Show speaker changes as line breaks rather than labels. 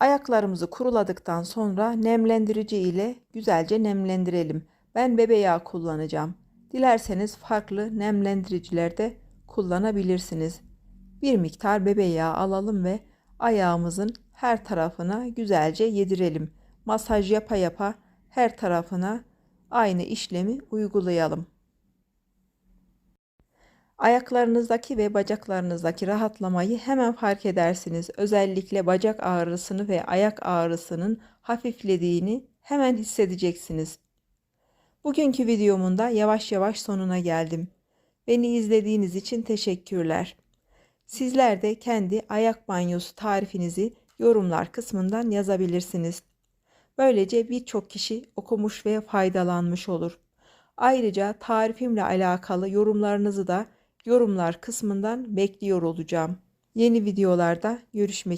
Ayaklarımızı kuruladıktan sonra nemlendirici ile güzelce nemlendirelim. Ben bebe yağı kullanacağım. Dilerseniz farklı nemlendiriciler de kullanabilirsiniz. Bir miktar bebe yağı alalım ve ayağımızın her tarafına güzelce yedirelim. Masaj yapa yapa her tarafına aynı işlemi uygulayalım. Ayaklarınızdaki ve bacaklarınızdaki rahatlamayı hemen fark edersiniz. Özellikle bacak ağrısını ve ayak ağrısının hafiflediğini hemen hissedeceksiniz. Bugünkü videomun da yavaş yavaş sonuna geldim. Beni izlediğiniz için teşekkürler. Sizler de kendi ayak banyosu tarifinizi yorumlar kısmından yazabilirsiniz. Böylece birçok kişi okumuş ve faydalanmış olur. Ayrıca tarifimle alakalı yorumlarınızı da yorumlar kısmından bekliyor olacağım. Yeni videolarda görüşmek